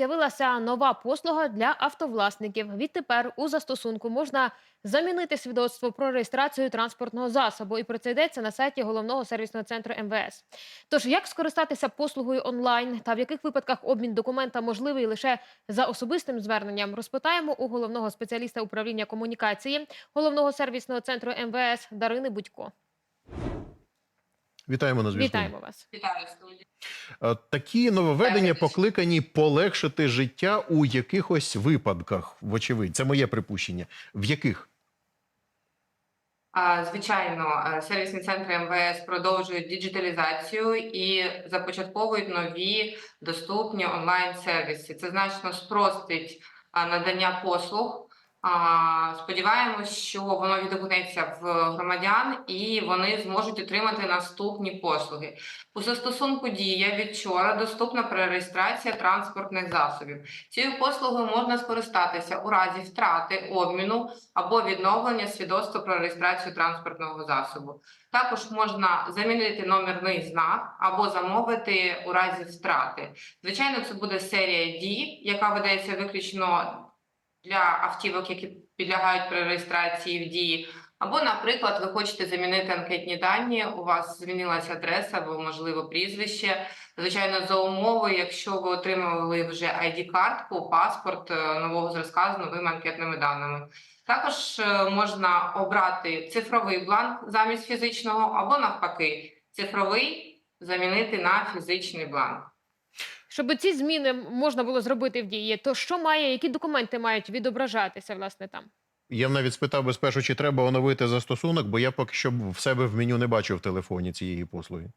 З'явилася нова послуга для автовласників. Відтепер у застосунку можна замінити свідоцтво про реєстрацію транспортного засобу. І про це йдеться на сайті головного сервісного центру МВС. Тож як скористатися послугою онлайн та в яких випадках обмін документа можливий лише за особистим зверненням, розпитаємо у головного спеціаліста управління комунікації головного сервісного центру МВС Дарини Будько. Вітаємо на зв'язку. Вітаємо вас. Вітаю студію. Е, Такі нововведення покликані полегшити життя у якихось випадках. Вочевидь, це моє припущення. В яких? Звичайно, е, сервісні центри МВС продовжують діджиталізацію і започатковують нові доступні онлайн-сервіси. Це значно спростить надання послуг. Сподіваємось, що воно відгукнеться в громадян і вони зможуть отримати наступні послуги. У застосунку Дія від вчора доступна перереєстрація транспортних засобів. Цією послугою можна скористатися у разі втрати, обміну або відновлення свідоцтва про реєстрацію транспортного засобу. Також можна замінити номерний знак або замовити у разі втрати. Звичайно, це буде серія дій, яка видається виключно для автівок, які підлягають перереєстрації в дії. Або, наприклад, ви хочете замінити анкетні дані, у вас змінилася адреса або, можливо, прізвище. Звичайно, за умови, якщо ви отримували вже ID-картку, паспорт е, нового зразка з новими анкетними даними. Також е, можна обрати цифровий бланк замість фізичного, або навпаки, цифровий замінити на фізичний бланк. Щоб ці зміни можна було зробити в дії, то що має, які документи мають відображатися власне там? Я б навіть спитав би спершу, чи треба оновити застосунок, бо я поки що в себе в меню не бачу в телефоні цієї послуги.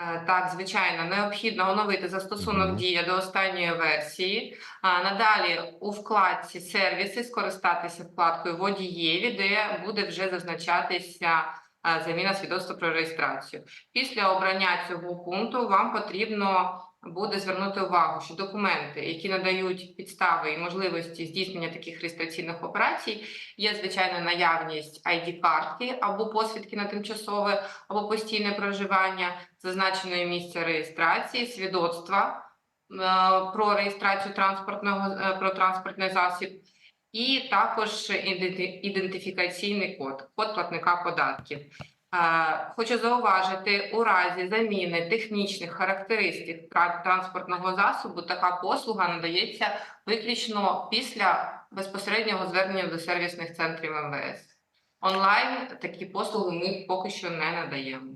Е, Так, звичайно, необхідно оновити застосунок Мгм. Дія до останньої версії. А Надалі у вкладці сервіси скористатися вкладкою водієві, де буде вже зазначатися е, заміна свідоцтва про реєстрацію. Після обрання цього пункту вам потрібно буде звернути увагу, що документи, які надають підстави і можливості здійснення таких реєстраційних операцій, є звичайно наявність ID-картки або посвідки на тимчасове або постійне проживання, зазначеної місця реєстрації, свідоцтва е, про реєстрацію транспортного е, про транспортний засіб, і також ідентифікаційний код, код платника податків. Е, Хочу зауважити, у разі заміни технічних характеристик транспортного засобу така послуга надається виключно після безпосереднього звернення до сервісних центрів МВС. Онлайн такі послуги ми поки що не надаємо.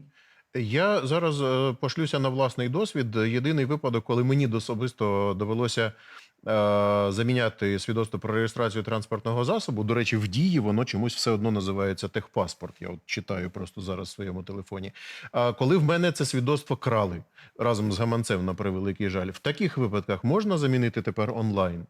Я зараз е, пошлюся на власний досвід. Єдиний випадок, коли мені особисто довелося заміняти свідоцтво про реєстрацію транспортного засобу. До речі, в дії воно чомусь все одно називається техпаспорт. Я от читаю просто зараз в своєму телефоні. А коли в мене це свідоцтво крали разом з гаманцем, на превеликий жаль, в таких випадках можна замінити тепер онлайн.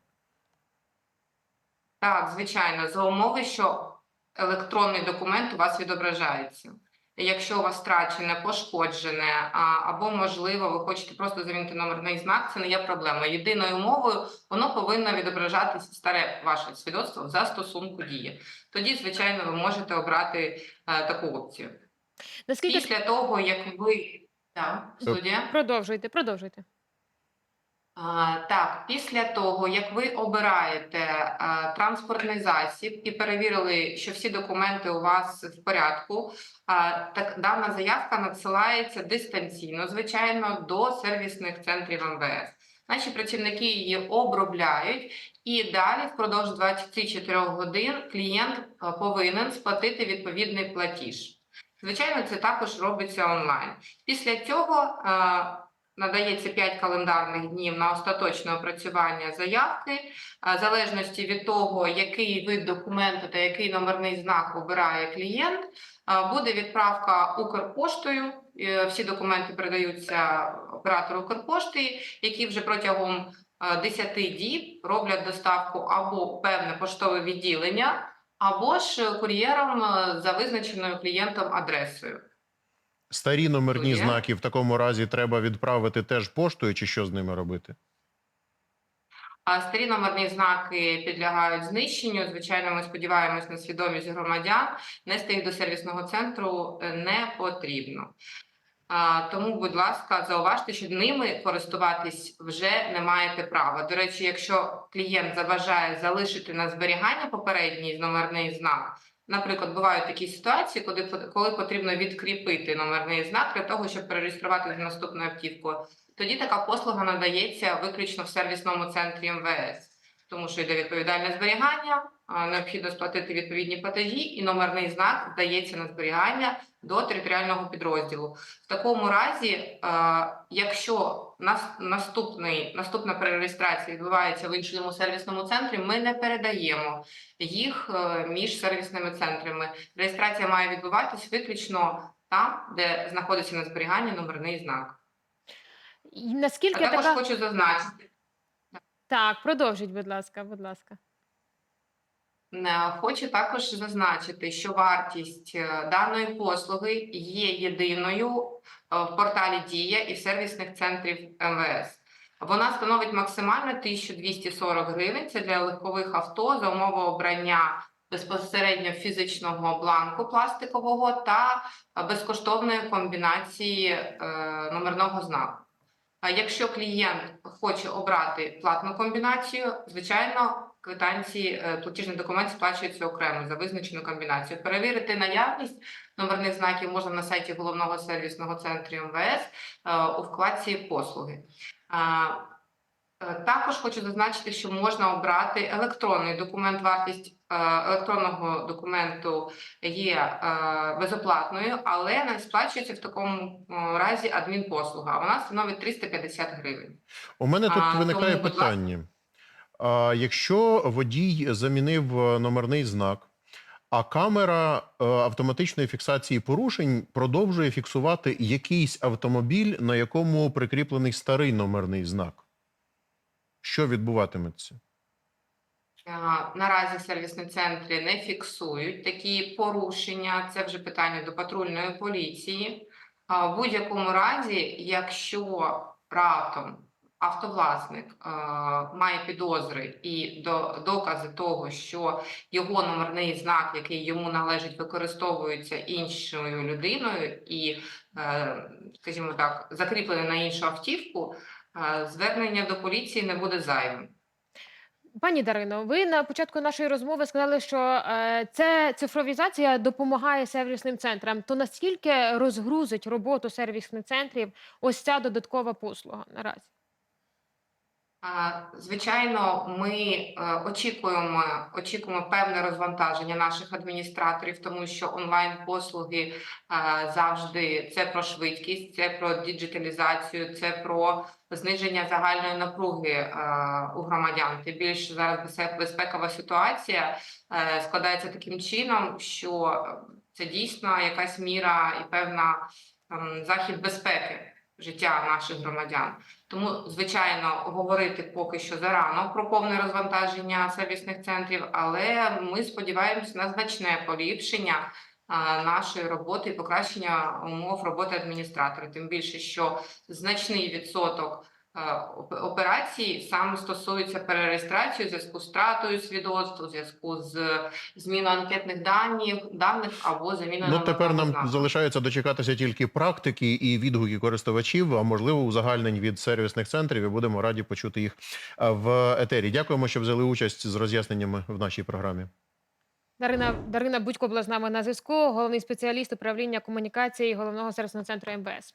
Так, звичайно, за умови, що електронний документ у вас відображається. Якщо у вас втрачене, пошкоджене, або, можливо, ви хочете просто замінити номерний знак, це не є проблема. Єдиною умовою воно повинно відображатися старе ваше свідоцтво за стосунку дії. Тоді, звичайно, ви можете обрати е, таку опцію. Наскільки Після того, як ви да, студія? продовжуйте, продовжуйте. Так, після того, як ви обираєте транспортний засіб і перевірили, що всі документи у вас в порядку, так дана заявка надсилається дистанційно, звичайно, до сервісних центрів МВС. Наші працівники її обробляють, і далі впродовж 24 годин клієнт повинен сплатити відповідний платіж. Звичайно, це також робиться онлайн. Після цього а, надається 5 календарних днів на остаточне опрацювання заявки, в залежності від того, який вид документу та який номерний знак обирає клієнт, буде відправка Укрпоштою. Е, Всі документи передаються оператору Укрпошти, які вже протягом е, 10 діб роблять доставку або певне поштове відділення, або ж кур'єром е, за визначеною клієнтом адресою. Старі номерні Є. знаки в такому разі треба відправити теж поштою, чи що з ними робити? А старі номерні знаки підлягають знищенню. Звичайно, ми сподіваємось на свідомість громадян. Нести їх до сервісного центру е, не потрібно. А, Тому, будь ласка, зауважте, що ними користуватись вже не маєте права. До речі, якщо клієнт забажає залишити на зберігання попередній номерний знак, наприклад, бувають такі ситуації, коли, коли потрібно відкріпити номерний знак для того, щоб перереєструвати наступну автівку. тоді така послуга надається виключно в сервісному центрі МВС, тому що йде відповідальне зберігання, необхідно сплатити відповідні платежі, і номерний знак здається на зберігання до територіального підрозділу. В такому разі, е, якщо наступний, наступна перереєстрація відбувається в іншому сервісному центрі, ми не передаємо їх е, між сервісними центрами. Реєстрація має відбуватись виключно там, де знаходиться на зберіганні номерний знак. І А також така хочу зазначити. так, продовжіть, будь ласка, будь ласка. Е, Хочу також зазначити, що вартість е, даної послуги є єдиною е, в порталі Дія і в сервісних центрів МВС. Вона становить максимально 1240 гривень. Це для легкових авто за умови обрання безпосередньо фізичного бланку пластикового та безкоштовної комбінації номерного знаку. Якщо клієнт хоче обрати платну комбінацію, звичайно, квитанції, е, платіжний документ сплачується окремо за визначену комбінацію. Перевірити наявність номерних знаків можна на сайті головного сервісного центру МВС е, у вкладці послуги. Е, Також хочу зазначити, що можна обрати електронний документ. Вартість електронного документу є безоплатною, але не сплачується в такому разі адмінпослуга. Вона становить 350 гривень. У мене тут А, виникає тому, питання. Якщо водій замінив е, номерний знак, а камера е, автоматичної фіксації порушень продовжує фіксувати якийсь автомобіль, на якому прикріплений старий номерний знак, що відбуватиметься? Наразі сервісні центри не фіксують такі порушення. Це вже питання до патрульної поліції. В будь-якому разі, якщо раптом автовласник е, має підозри і до, докази того, що його номерний знак, який йому належить, використовується іншою людиною і, е, скажімо так, закріплений на іншу автівку, е, звернення до поліції не буде зайвим. Пані Дарино, ви на початку нашої розмови сказали, що е, це цифровізація допомагає сервісним центрам. То наскільки розгрузить роботу сервісних центрів ось ця додаткова послуга наразі? Звичайно, ми е, очікуємо, очікуємо певне розвантаження наших адміністраторів, тому що онлайн-послуги е, завжди це про швидкість, це про діджиталізацію, це про зниження загальної напруги е, у громадян. Тим більше зараз безпекова ситуація складається таким чином, що це дійсно якась міра і певна ем, захід безпеки життя наших громадян. Тому, звичайно, говорити поки що зарано про повне розвантаження сервісних центрів, але ми сподіваємося на значне поліпшення нашої роботи і покращення умов роботи адміністратора. Тим більше, що значний відсоток операцій саме стосується перереєстрації у зв'язку з втратою свідоцтва, у зв'язку з зміною анкетних даних, даних або заміною Ну, тепер нам знаку. залишається дочекатися тільки практики і відгуки користувачів, а можливо, узагальнень від сервісних центрів, і будемо раді почути їх е, в етері. Дякуємо, що взяли участь з роз'ясненнями в нашій програмі. Дарина Дарина Будько була з нами на зв'язку, головний спеціаліст управління комунікації головного сервісного центру МВС.